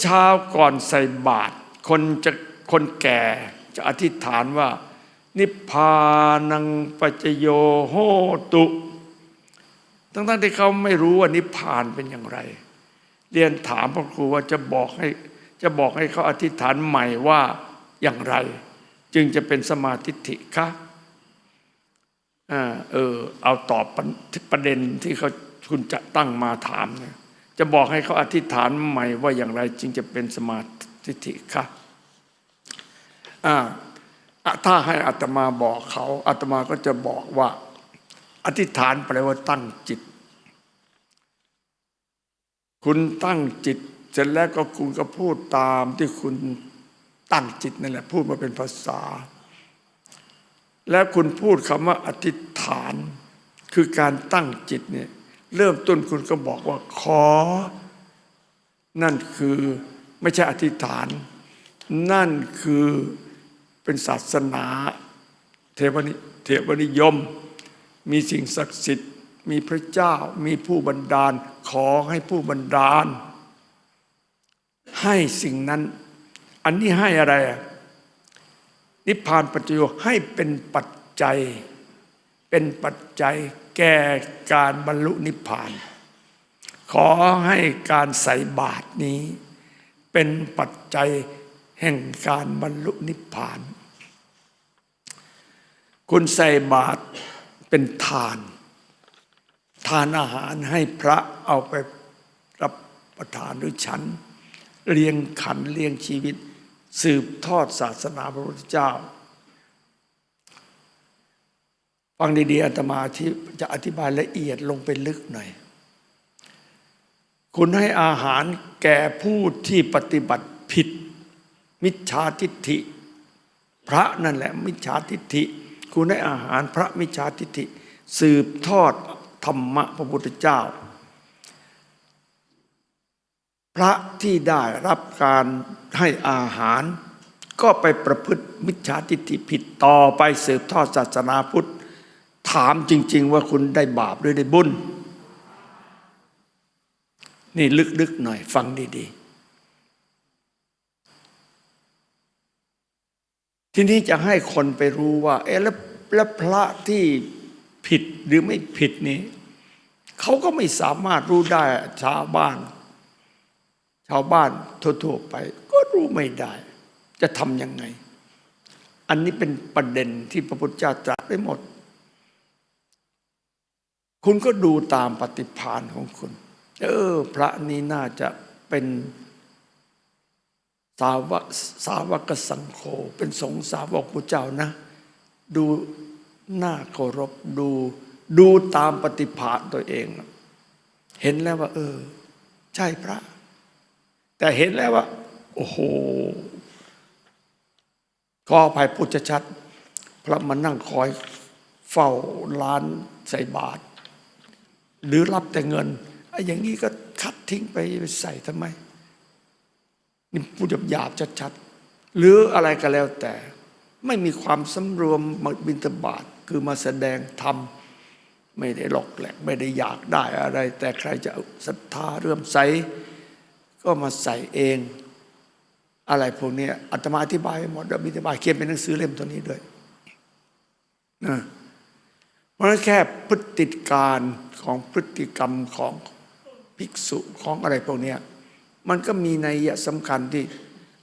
เช้าก่อนใส่บาตรคนจะคนแก่จะอธิษฐานว่า นิพพานังปัจโยโหตุ ทั้งๆที่เขาไม่รู้ว่านิพพานเป็นอย่างไร เรียนถามพระครูว่าจะบอกให้จะบอกให้เขาอธิษฐานใหม่ว่าอย่างไร จึงจะเป็นสมาธิิคะอ่าเออเอาตอบปประเด็นที่เขาคุณจะตั้งมาถามเนี่ย จะบอกให้เขาอธิษฐานใหม่ว่าอย่างไรจึงจะเป็นสมาธิคะอะถ้าให้อัตมาบอกเขาอัตมาก็จะบอกว่า อธิษฐานแปลว่าตั้งจิต คุณตั้งจิต เสร็จแล้วก็คุณก็พูดตามที่คุณตั้งจิตนั่นแหละ พูดมาเป็นภาษา แล้วคุณพูดคำว่าอธิษฐาน คือการตั้งจิตเนี่ย เริ่มต้นคุณก็บอกว่าขอ นั่นคือไม่ใช่อธิษฐาน นั่นคือเป็นศาสนาเทวนิเทวนิยม มีสิ่งศักดิ์สิทธิ์ มีพระเจ้ามีผู้บันดาล ขอให้ผู้บันดาล ให้สิ่งนั้น อันนี้ให้อะไรอะนิพพานปัจจโยให้เป็นปัจจัย เป็นปัจจัยแก่การบรรลุนิพพาน ขอให้การใส่บาตรนี้ เป็นปัจจัยแห่งการบรรลุนิพพาน คุณใส่บาตรเป็นทาน ทานอาหารให้พระเอาไปรับประทานหรือฉัน เลี้ยงขันเลี้ยงชีวิต สืบทอดศาสนาพระพุทธเจ้า ฟังดีๆอาตมาที่จะอธิบายละเอียดลงไปลึกหน่อย คุณให้อาหารแก่ผู้ที่ปฏิบัติผิด มิจฉาทิฏฐิ พระนั่นแหละ มิจฉาทิฏฐิ คุณให้อาหารพระมิจฉาทิฏฐิ สืบทอดธรรมะพระพุทธเจ้า พระที่ได้รับการให้อาหาร ก็ไปประพฤติมิจฉาทิฏฐิผิดต่อไปสืบทอดศาสนาพุทธามจริง ๆ ว่าคุณได้บาปหรือได้บุญ นี่ลึกๆหน่อยฟังดี ๆ ทีนี้จะให้คนไปรู้ว่า เอ๊ะแล้วแล้วพระที่ผิดหรือไม่ผิดนี้เขาก็ไม่สามารถรู้ได้ชาวบ้าน ชาวบ้านทั่วๆไป ก็รู้ไม่ได้ จะทำยังไง อันนี้เป็นประเด็นที่พระพุทธเจ้าตรัสไว้หมด คุณก็ดูตามปฏิภาณของคุณ เออ พระนี้น่าจะเป็นสาวกสาวกสังโฆเป็นสงฆ์สาวกพระเจ้านะ ดูหน้าเคารพดูดูตามปฏิภาณตัวเอง เห็นแล้วว่า เออ ใช่พระ แต่เห็นแล้วว่า โอ้โหขออภัยพูดชัด พระมานั่งคอยเฝ้าร้านใส่บาตร หรือรับแต่เงินไอ้อย่างนี้ก็คัดทิ้งไปใส่ทำไมนี่พูดหยาบชัดๆหรืออะไรก็แล้วแต่ ไม่มีความสำรวมมาบินตบาทคือมาแสดงธรรมไม่ได้หลอกแหลกไม่ได้อยากได้อะไร แต่ใครจะศรัทธาเรื่มใสก็มาใส่เอง อะไรพวกนี้อาตมาอธิบายหมดเดี๋ยวมีอธิบายเขียนเป็นหนังสือเล่มตัวนี้ด้วยนะ เพราะนั้นแค่พฤติการของพฤติกรรมของภิกษุของอะไรพวกนี้มันก็มีนัยยะสำคัญที่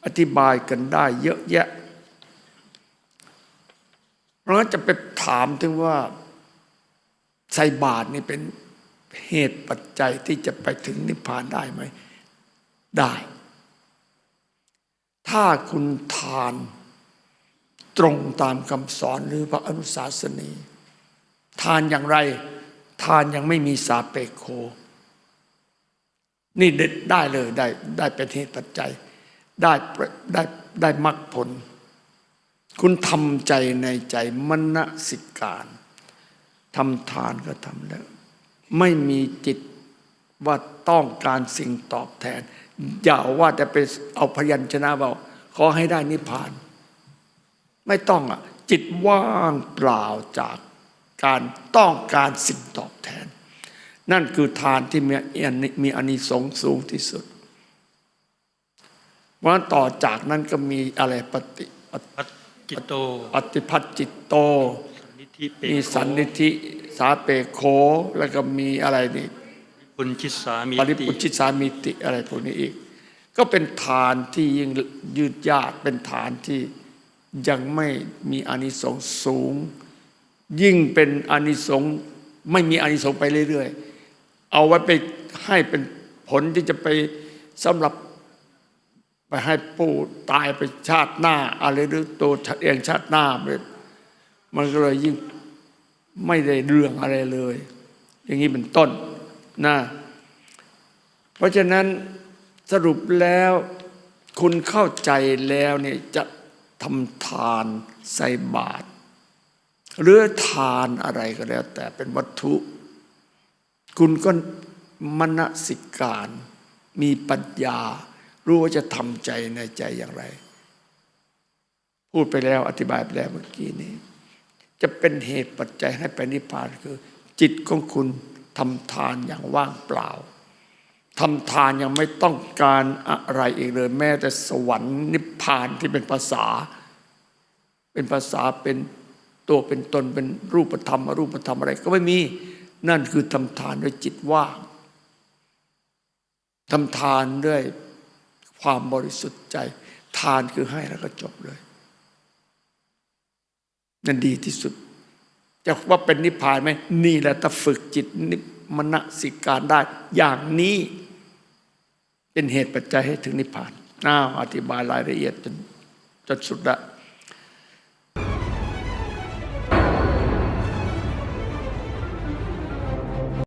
อธิบายกันได้เยอะแยะ เพราะจะไปถามถึงว่าใส่บาตรนี่เป็นเหตุปัจจัยที่จะไปถึงนิพพานได้ไหม ได้ ถ้าคุณทานตรงตามคำสอนหรือพระอนุสาสนี ทานอย่างไร ทานยังไม่มีสาเปโค นี่เด็ดได้เลยได้ได้เป็นเหตุปัจจัย ได้ได้ได้มรรคผล คุณทำใจในใจมณสิการทำทานก็ทำแล้ว ไม่มีจิตว่าต้องการสิ่งตอบแทน อย่าว่าแต่ไปเอาพยัญชนะบอกขอให้ได้นิพพาน ไม่ต้องอะ จิตว่างเปล่าจาก การต้องการสิ่งตอบแทน นั่นคือทานที่มีมีอานิสงส์สูงที่สุดเพราะฉะนั้นต่อจากนั้นก็มีอะไรปฏิปฏิพัฒจิตโตปฏิพัฒจิตโตมีสันนิธิสาเปโคแล้วก็มีอะไรนี่ปุญชิสามีปริติปุจจิสามิติอะไรพวกนี้อีก ก็เป็นฐานที่ยิ่งยืดยาดเป็นฐานที่ยังไม่มีอานิสงส์สูง ยิ่งเป็นอนิสงส์ไม่มีอนิสงส์ไปเรื่อยๆ เอาไว้ไปให้เป็นผลที่จะไปสำหรับไปให้ผู้ตายไปชาติหน้า อะไรหรือตัวเองชาติหน้าเนี่ยมันก็เลยยิ่งไม่ได้เรื่องอะไรเลย อย่างนี้เป็นต้นนะเพราะฉะนั้นสรุปแล้วคุณเข้าใจแล้วเนี่ยจะทำทานใส่บาตร หรือทานอะไรก็แล้ว แต่เป็นวัตถุ คุณก็มณสิการ มีปัญญา รู้ว่าจะทำใจในใจอย่างไร พูดไปแล้วอธิบายไปแล้วเมื่อกี้นี้ จะเป็นเหตุปัจจัยให้ไปนิพพานคือ จิตของคุณทำทานอย่างว่างเปล่าทำทานยังไม่ต้องการอะไรอีกเลย แม้แต่สวรรค์นิพพานที่เป็นภาษา เป็นภาษาเป็น ตัวเป็นตนเป็นรูปธรรมอรูปธรรมอะไร ก็ไม่มีนั่นคือทำทานด้วยจิตว่างทำทานด้วยความบริสุทธิ์ใจ ทานคือให้แล้วก็จบเลย นั่นดีที่สุด จะว่าเป็นนิพพานไหมนี่แหละถ้าฝึกจิตนิมณสิการได้ อย่างนี้เป็นเหตุปัจจัยให้ถึงนิพพานอ้าวอธิบายรายละเอียดจนจนสุดละ